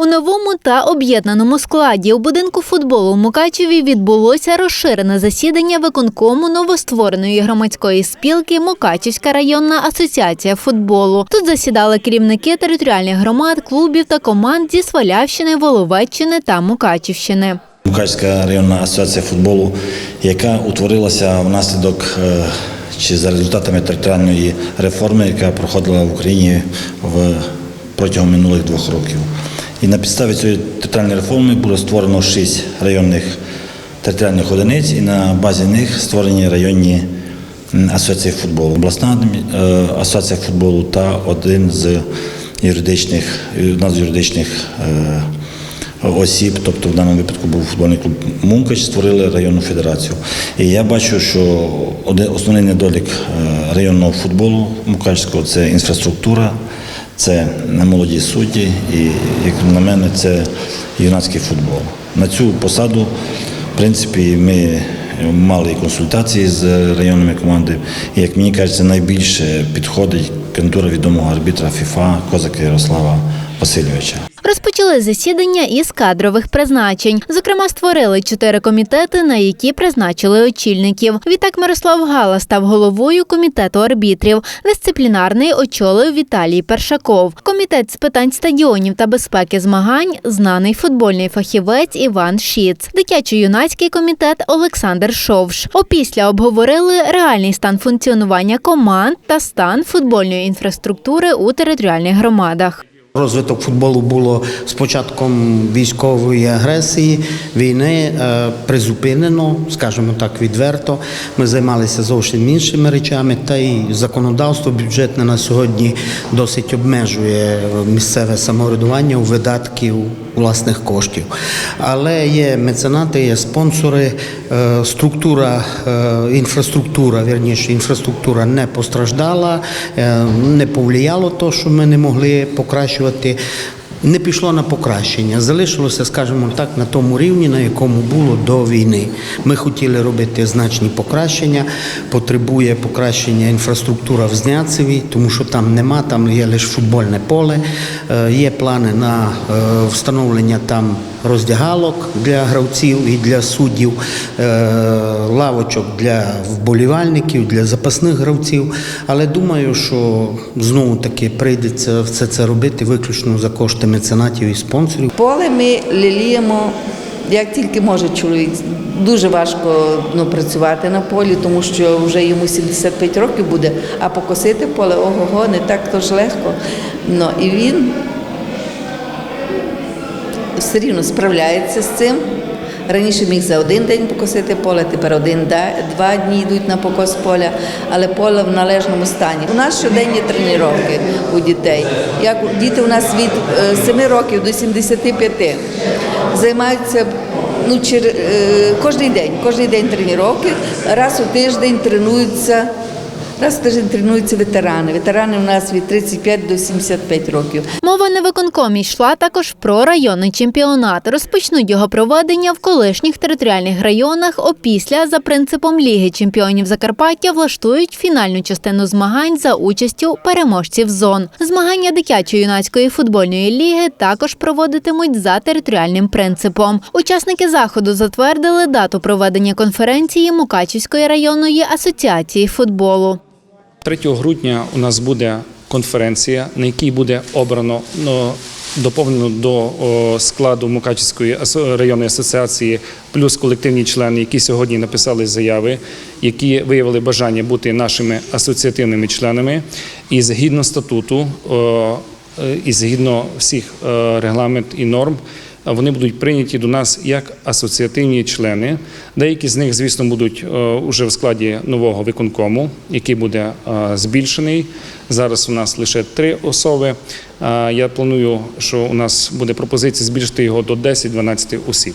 У новому та об'єднаному складі у будинку футболу в Мукачеві відбулося розширене засідання виконкому новоствореної громадської спілки Мукачівська районна асоціація футболу. Тут засідали керівники територіальних громад, клубів та команд зі Свалявщини, Воловеччини та Мукачівщини. Мукачська районна асоціація футболу, яка утворилася внаслідок е, чи за результатами територіальної реформи, яка проходила в Україні в протягом минулих двох років. І на підставі цієї територіальної реформи було створено шість районних територіальних одиниць, і на базі них створені районні асоціації футболу. Обласна е, асоціація футболу та один з юридичних, одна з юридичних е, осіб, тобто в даному випадку був футбольний клуб Мункач, створили районну федерацію. І я бачу, що основний недолік е, районного футболу Мукачського це інфраструктура, це молоді судді і, як на мене, це юнацький футбол. На цю посаду, в принципі, ми мали консультації з районними командами. Як мені кажеться, найбільше підходить кандидатура відомого арбітра ФІФА Козака Ярослава Васильовича. Розпочали засідання із кадрових призначень. Зокрема, створили чотири комітети, на які призначили очільників. Відтак Мирослав Гала став головою комітету арбітрів. Дисциплінарний очолив Віталій Першаков. Комітет з питань стадіонів та безпеки змагань знаний футбольний фахівець Іван Шіц. Дитячо-юнацький комітет Олександр Шовш. Опісля обговорили реальний стан функціонування команд та стан футбольної інфраструктури у територіальних громадах. Розвиток футболу було з початком військової агресії, війни е, призупинено, скажімо так, відверто. Ми займалися зовсім іншими речами, та й законодавство бюджетне на сьогодні досить обмежує місцеве самоврядування у видатків власних коштів. Але є меценати, є спонсори, е, структура, е, інфраструктура, вірніше, інфраструктура не постраждала, е, не повлияло то, що ми не могли покращувати. Не пішло на покращення, залишилося, скажімо так, на тому рівні, на якому було до війни. Ми хотіли робити значні покращення. Потребує покращення інфраструктура в Зняцеві, тому що там нема, там є лише футбольне поле. Е, Є плани на е, встановлення там роздягалок для гравців і для суддів, е, лавочок для вболівальників, для запасних гравців. Але думаю, що знову таки прийдеться все це робити виключно за кошти меценатів і спонсорів. Поле ми ліліємо, як тільки може чоловік. Дуже важко ну, працювати на полі, тому що вже йому 75 років буде, а покосити поле ого-го, не так то ж легко. Ну, і він все рівно справляється з цим. Раніше міг за один день покосити поле, тепер один да- два дні йдуть на покос поля, але поле в належному стані. У нас щоденні тренування у дітей. Як діти у нас від 7 років до 75 займаються ну, чер... е, кожен день, кожен день тренування, раз у тиждень тренуються. Раз в тиждень тренуються ветерани. Ветерани у нас від 35 до 75 років. Мова на виконкомі йшла також про районний чемпіонат. Розпочнуть його проведення в колишніх територіальних районах. Опісля за принципом Ліги чемпіонів Закарпаття влаштують фінальну частину змагань за участю переможців зон. Змагання дитячо-юнацької футбольної ліги також проводитимуть за територіальним принципом. Учасники заходу затвердили дату проведення конференції Мукачівської районної асоціації футболу. 3 грудня у нас буде конференція, на якій буде обрано ну, доповнено до складу Мукачівської районної асоціації плюс колективні члени, які сьогодні написали заяви, які виявили бажання бути нашими асоціативними членами. І згідно статуту, е, і згідно всіх е, регламент і норм. Вони будуть прийняті до нас як асоціативні члени. Деякі з них, звісно, будуть уже в складі нового виконкому, який буде е, збільшений. Зараз у нас лише три особи. Е, Я планую, що у нас буде пропозиція збільшити його до 10-12 осіб.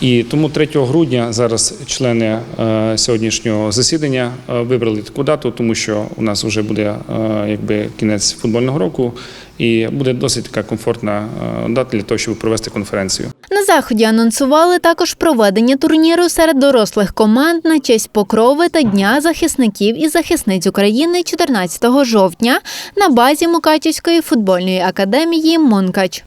І тому 3 грудня зараз члени е, сьогоднішнього засідання е, вибрали таку дату, тому що у нас вже буде е, якби кінець футбольного року, і буде досить така комфортна дата для того, щоб провести конференцію. На заході анонсували також проведення турніру серед дорослих команд на честь покрови та Дня захисників і захисниць України 14 жовтня на базі Мукачівської футбольної академії Мункач.